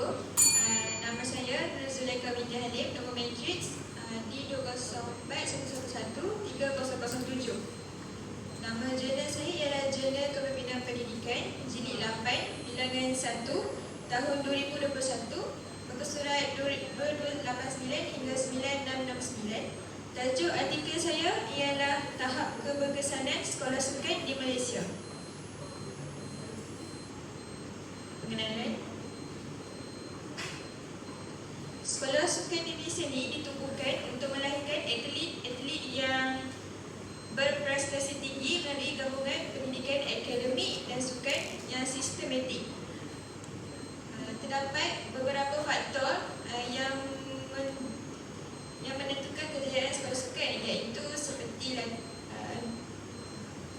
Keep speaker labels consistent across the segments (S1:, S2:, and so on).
S1: Uh, nama saya Zuleika binti Halim, nombor matrix uh, D204111-3007. Nama jurnal saya ialah Jurnal Kepimpinan Pendidikan, Jilid 8, Bilangan 1, tahun 2021, muka surat 289 hingga 9669. Tajuk artikel saya ialah Tahap Keberkesanan Sekolah Sukan yang sistematik. Uh, terdapat beberapa faktor uh, yang yang menentukan kejayaan sekolah sukan iaitu seperti uh,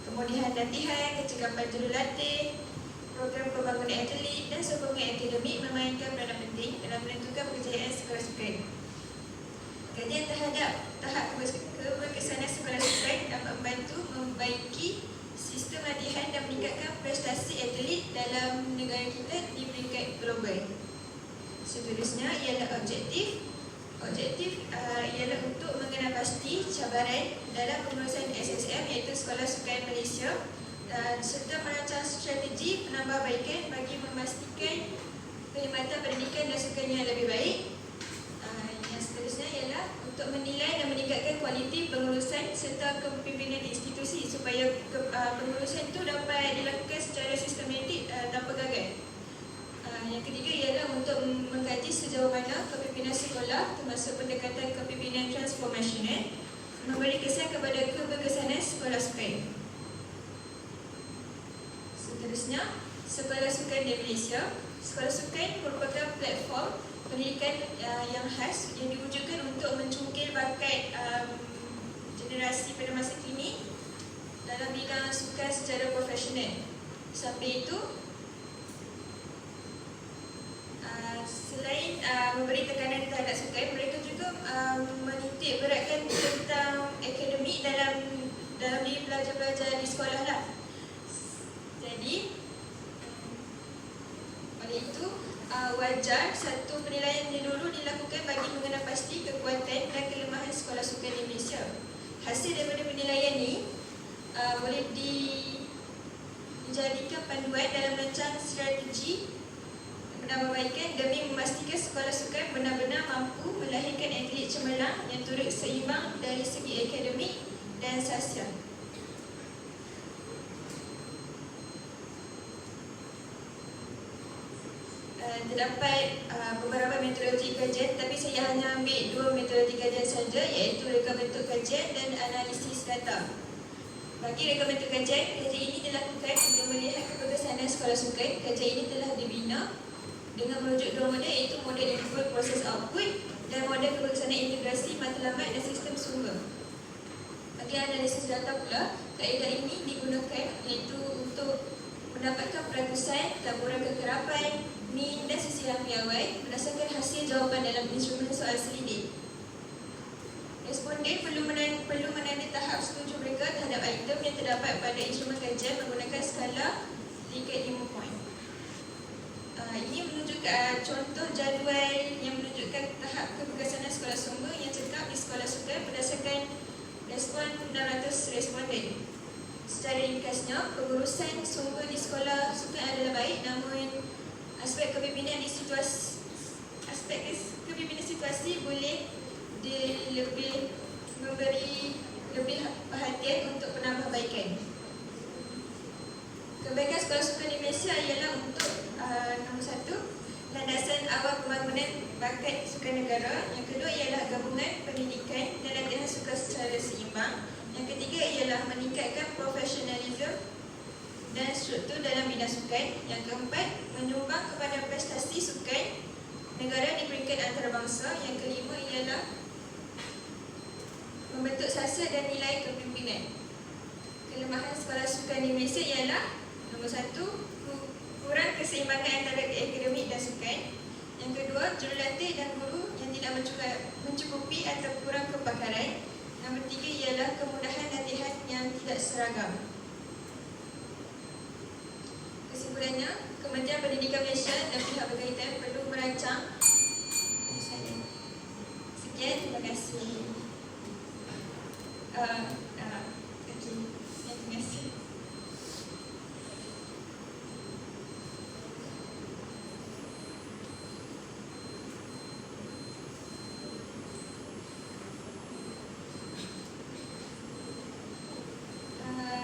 S1: kemudahan latihan, kecekapan jurulatih, program pembangunan atlet dan sokongan akademik memainkan peranan penting dalam menentukan kejayaan sekolah sukan. Kajian terhadap tahap keberkesanan sekolah sukan dapat membantu membaiki sistem latihan dan meningkatkan prestasi atlet dalam negara kita di peringkat global. Seterusnya ialah objektif. Objektif uh, ialah untuk mengenal pasti cabaran dalam pengurusan SSM iaitu Sekolah Sukan Malaysia dan serta merancang strategi penambahbaikan bagi memastikan perkhidmatan pendidikan dan sukan yang lebih baik seterusnya ialah untuk menilai dan meningkatkan kualiti pengurusan serta kepimpinan institusi supaya ke, uh, pengurusan itu dapat dilakukan secara sistematik uh, tanpa gagal. Uh, yang ketiga ialah untuk mengkaji sejauh mana kepimpinan sekolah termasuk pendekatan kepimpinan transformasional memberi kesan kepada keberkesanan sekolah sukan. Seterusnya, Sekolah Sukan di Malaysia. Sekolah Sukan merupakan platform pendidikan uh, yang khas yang diwujudkan untuk mencungkil bakat um, generasi pada masa kini dalam bidang sukan secara profesional. Sampai itu, uh, selain uh, memberi tekanan terhadap sukan, mereka juga uh, menitik beratkan tentang akademik dalam dalam diri pelajar-pelajar di sekolah lah. Oleh itu, uh, wajar satu penilaian yang dulu dilakukan bagi mengenal pasti kekuatan dan kelemahan sekolah sukan di Malaysia. Hasil daripada penilaian ini uh, boleh di, dijadikan panduan dalam rancang strategi penambahbaikan demi memastikan sekolah sukan benar-benar mampu melahirkan atlet cemerlang yang turut seimbang dari segi akademik dan sosial. Terdapat uh, beberapa metodologi kajian tapi saya hanya ambil dua metodologi kajian saja iaitu reka bentuk kajian dan analisis data. Bagi reka bentuk kajian, kajian ini dilakukan untuk melihat keberkesanan sekolah sukan. Kajian ini telah dibina dengan merujuk dua model iaitu model input proses output dan model keberkesanan integrasi matlamat dan sistem sumber. Bagi analisis data pula, kaedah ini digunakan iaitu untuk mendapatkan peratusan, taburan kekerapan, min dan sisiran piawai berdasarkan hasil jawapan dalam instrumen soal selidik. Responden perlu menand perlu menandai tahap setuju mereka terhadap item yang terdapat pada instrumen kajian menggunakan skala tingkat 5 poin. Uh, ini menunjukkan uh, contoh jadual yang menunjukkan tahap keberkesanan sekolah sumber yang cekap di sekolah sukan berdasarkan respon 600 responden. Secara ringkasnya, pengurusan sumber di sekolah sukan adalah baik namun aspek kepimpinan di situasi aspek kepimpinan situasi boleh di lebih memberi lebih perhatian untuk penambahbaikan. Kebaikan sekolah sukan di Malaysia ialah untuk uh, nombor satu landasan awal pembangunan bakat sukan negara. Yang kedua ialah gabungan pendidikan dan latihan sukan secara seimbang. Yang ketiga ialah meningkatkan profesionalisme dan struktur dalam bidang sukan. Yang keempat, menyumbang kepada prestasi sukan negara di peringkat antarabangsa. Yang kelima ialah membentuk sasa dan nilai kepimpinan. Kelemahan sekolah sukan di Malaysia ialah nombor satu, kurang keseimbangan antara akademik dan sukan. Yang kedua, jurulatih dan guru yang tidak mencukupi atau kurang kepakaran. Nombor tiga ialah kemudahan latihan yang tidak seragam. Kesimpulannya, Kementerian Pendidikan Malaysia dan pihak berkaitan perlu merancang Sekian, terima kasih. Uh, uh, okay. Terima kasih. Uh,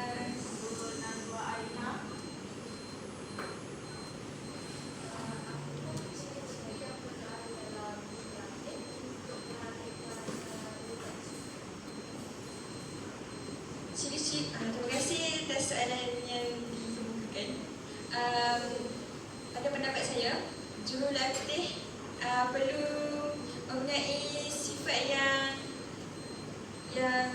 S1: Ciri-ciri, uh, terima kasih atas soalan yang dikemukakan. Um, pada pendapat saya, jurulatih uh, perlu mempunyai sifat yang yang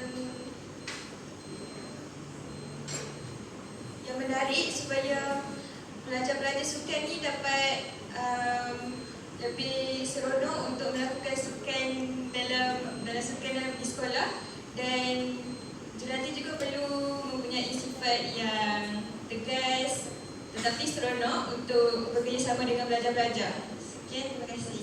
S1: yang menarik supaya pelajar-pelajar sukan ni dapat um, lebih seronok untuk melakukan sukan dalam dalam sukan dalam di sekolah dan jurulatih juga perlu mempunyai sifat yang tegas tetapi seronok untuk bekerjasama dengan pelajar-pelajar. jeden Richtig